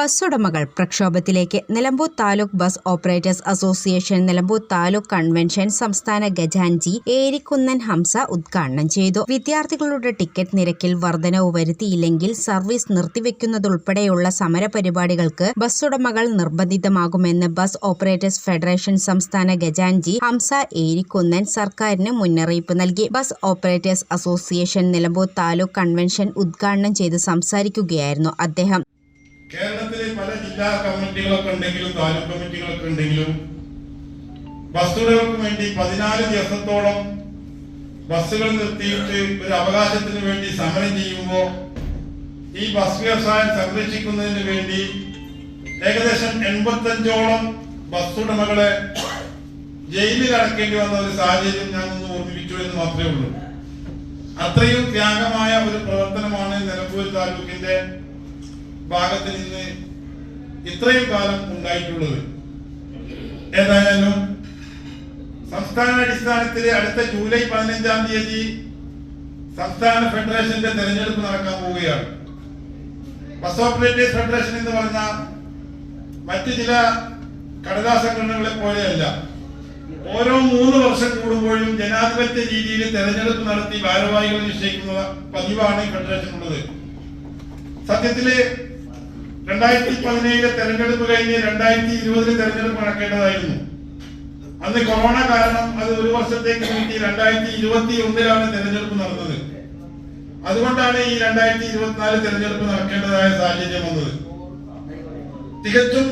Bus ഉടമകൾ പ്രക്ഷോഭത്തിലേക്ക്. Nilambur taluk bus operators association Nilambur taluk convention സംസ്ഥാന ഗജാൻജി ഏരിക്കുന്നൻ ഹംസ ഉദ്ഘാടനം ചെയ്തു. വിദ്യാർത്ഥികളുടെ ടിക്കറ്റ് നിരക്കിൽ വർധനവ് വരുത്തിയില്ലെങ്കിൽ സർവീസ് നിർത്തിവെക്കുന്നതുൾപ്പെടെയുള്ള സമര പരിപാടികൾക്ക് ബസ് ഉടമകൾ നിർബന്ധിതമാകുമെന്ന് ബസ് ഓപ്പറേറ്റേഴ്സ് ഫെഡറേഷൻ സംസ്ഥാന ഗജാൻജി ഹംസ ഏരിക്കുന്നൻ സർക്കാരിന് മുന്നറിയിപ്പ് നൽകി. Bus operators association Nilambur taluk convention ഉദ്ഘാടനം ചെയ്ത് സംസാരിക്കുകയായിരുന്നു അദ്ദേഹം. കേരളത്തിലെ പല ജില്ലാ കമ്മിറ്റികളൊക്കെ ഉണ്ടെങ്കിലും താലൂക്ക് കമ്മിറ്റികളൊക്കെ ഉണ്ടെങ്കിലും ബസ്സുകൾക്ക് വേണ്ടി പതിനാല് ദിവസത്തോളം ബസ്സുകൾ നിർത്തിയിട്ട് ഒരു അവകാശത്തിന് വേണ്ടി സമരം ചെയ്യുമ്പോൾ ഈ ബസ് വ്യവസായം സംരക്ഷിക്കുന്നതിന് വേണ്ടി ഏകദേശം എൺപത്തഞ്ചോളം ബസ് ഉടമകളെ ജയിലിൽ അടക്കേണ്ടി വന്ന ഒരു സാഹചര്യം ഞാൻ ഒന്ന് ഓർമ്മിപ്പിച്ചു എന്ന് മാത്രമേ ഉള്ളൂ. അത്രയും ത്യാഗമായ ഒരു പ്രവർത്തനമാണ് നിലമ്പൂർ താലൂക്കിന്റെ ഭാഗത്ത് നിന്ന് ഇത്രയും കാലം ഉണ്ടായിട്ടുള്ളത്. ഏതായാലും സംസ്ഥാന അടിസ്ഥാനത്തിൽ അടുത്ത ജൂലൈ പതിനഞ്ചാം തീയതി സംസ്ഥാന ഫെഡറേഷന്റെ തെരഞ്ഞെടുപ്പ് നടക്കാൻ പോവുകയാണ്. ബസ് ഓപ്പറേറ്റേഴ്സ് ഫെഡറേഷൻ എന്ന് പറഞ്ഞ മറ്റു ചില കടലാ സംഘടനകളെ പോലെയല്ല. ഓരോ മൂന്ന് വർഷം കൂടുമ്പോഴും ജനാധിപത്യ രീതിയിൽ തെരഞ്ഞെടുപ്പ് നടത്തി ഭാരവാഹികൾ നിശ്ചയിക്കുന്ന പതിവാണ് ഫെഡറേഷൻ ഉള്ളത്. സത്യത്തിൽ രണ്ടായിരത്തി പതിനേഴിലെ തെരഞ്ഞെടുപ്പ് കഴിഞ്ഞ് രണ്ടായിരത്തി ഇരുപതിലെ തെരഞ്ഞെടുപ്പ് നടക്കേണ്ടതായിരുന്നു. അന്ന് കൊറോണ കാരണം അത് ഒരു വർഷത്തേക്ക് നീട്ടി രണ്ടായിരത്തി ഇരുപത്തി ഒന്നിലാണ് തെരഞ്ഞെടുപ്പ് നടന്നത്. അതുകൊണ്ടാണ് ഈ രണ്ടായിരത്തി ഇരുപത്തിനാല് തെരഞ്ഞെടുപ്പ് നടക്കേണ്ടതായ സാഹചര്യം വന്നത്. തികച്ചും